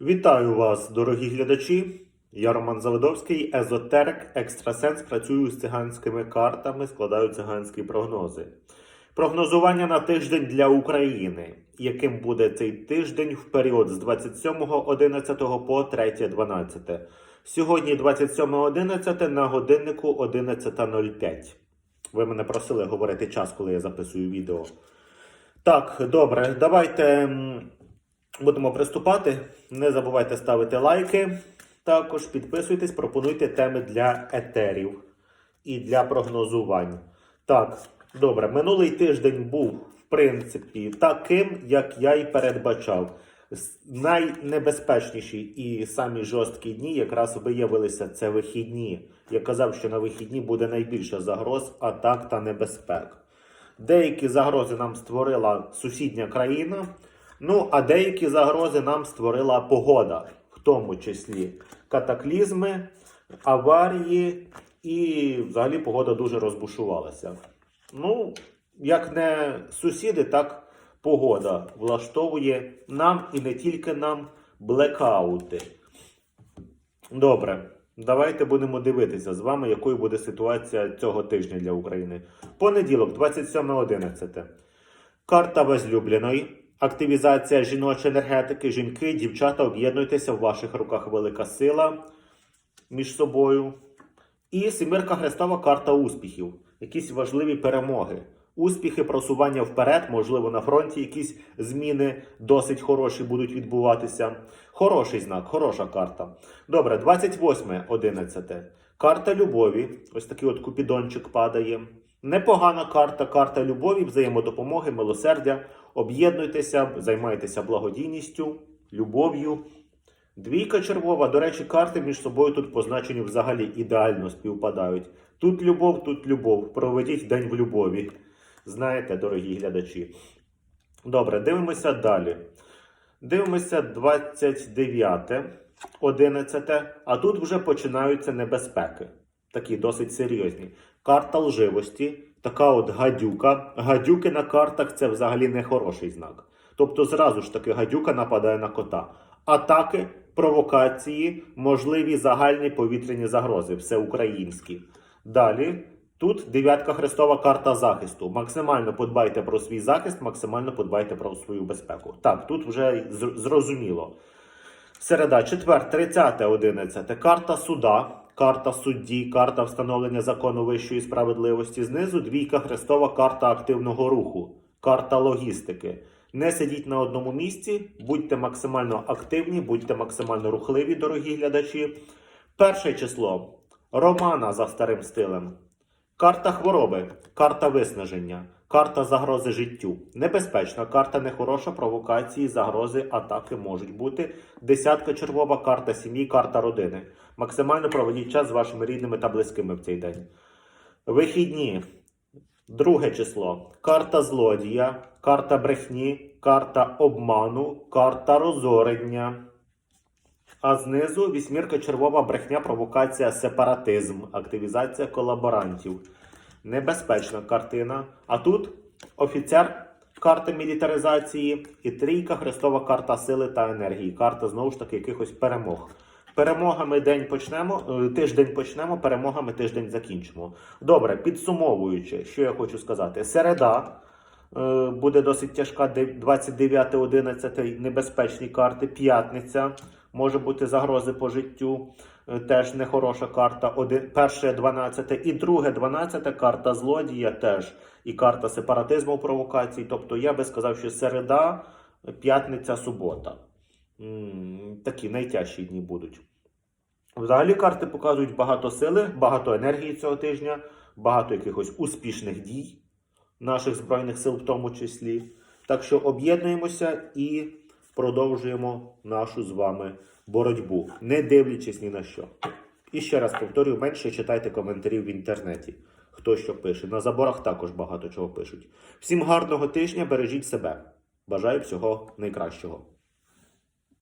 Вітаю вас, дорогі глядачі. Я Роман Заводовський, езотерик, екстрасенс. Працюю з циганськими картами, складаю циганські прогнози. Прогнозування на тиждень для України. Яким буде цей тиждень в період з 27.11 по 3.12. Сьогодні 27.11 на годиннику 11.05. Ви мене просили говорити час, коли я записую відео. Так, добре, давайте будемо приступати. Не забувайте ставити лайки. Також підписуйтесь, пропонуйте теми для етерів і для прогнозувань. Так, добре, минулий тиждень був, в принципі, таким, як я і передбачав. Найнебезпечніші і самі жорсткі дні якраз виявилися це вихідні. Я казав, що на вихідні буде найбільше загроз, атак та небезпек. Деякі загрози нам створила сусідня країна, ну а деякі загрози нам створила погода, в тому числі катаклізми, аварії, і взагалі погода дуже розбушувалася. Ну, як не сусіди, так погода влаштовує нам і не тільки нам блекаути. Добре, давайте будемо дивитися з вами, якою буде ситуація цього тижня для України. Понеділок, 27.11. Карта возлюбленої. Активізація жіночої енергетики. Жінки, дівчата, об'єднуйтеся в ваших руках велика сила між собою. І Семірка Хрестова карта успіхів. Якісь важливі перемоги. Успіхи, просування вперед, можливо, на фронті якісь зміни досить хороші будуть відбуватися. Хороший знак, хороша карта. Добре, 28.11. Карта любові. Ось такий от купідончик падає. Непогана карта, карта любові, взаємодопомоги, милосердя. Об'єднуйтеся, займайтеся благодійністю, любов'ю. Двійка червова, до речі, карти між собою тут позначені взагалі ідеально співпадають. Тут любов, тут любов. Проведіть день в любові. Знаєте, дорогі глядачі. Добре, дивимося далі. Дивимося 29, 11, а тут вже починаються небезпеки. Такі досить серйозні. Карта лживості, така от гадюка. Гадюки на картах це взагалі не хороший знак. Тобто, зразу ж таки гадюка нападає на кота. Атаки, провокації, можливі загальні повітряні загрози, все українські. Далі. Тут дев'ятка хрестова карта захисту. Максимально подбайте про свій захист, максимально подбайте про свою безпеку. Так, тут вже зрозуміло. Середа, четвер, 30, 11. Карта суда, карта судді, карта встановлення закону вищої справедливості. Знизу двійка хрестова карта активного руху, карта логістики. Не сидіть на одному місці, будьте максимально активні, будьте максимально рухливі, дорогі глядачі. Перше число. Романа за старим стилем. Карта хвороби, карта виснаження, карта загрози життю. Небезпечна карта нехороша, провокації, загрози, атаки можуть бути. Десятка червова, карта сім'ї, карта родини. Максимально проведіть час з вашими рідними та близькими в цей день. Вихідні. Друге число. Карта злодія, карта брехні, карта обману, карта розорення. А знизу вісьмірка червова брехня, провокація, сепаратизм, активізація колаборантів. Небезпечна картина. А тут офіцер карта мілітаризації і трійка хрестова карта сили та енергії. Карта знову ж таки якихось перемог. Перемогами день почнемо, е, тиждень почнемо, перемогами тиждень закінчимо. Добре, підсумовуючи, що я хочу сказати, середа. Е, Буде досить тяжка 29-11 небезпечні карти. П'ятниця може бути загрози по життю. Е, Теж нехороша карта. Один, перше 12 і друге 12 карта злодія теж. І карта сепаратизму провокацій. Тобто я би сказав, що середа, п'ятниця, субота. Такі найтяжчі дні будуть. Взагалі карти показують багато сили, багато енергії цього тижня, багато якихось успішних дій наших Збройних сил в тому числі. Так що об'єднуємося і продовжуємо нашу з вами боротьбу, не дивлячись ні на що. І ще раз повторюю, менше читайте коментарів в інтернеті. Хто що пише. На заборах також багато чого пишуть. Всім гарного тижня, бережіть себе. Бажаю всього найкращого.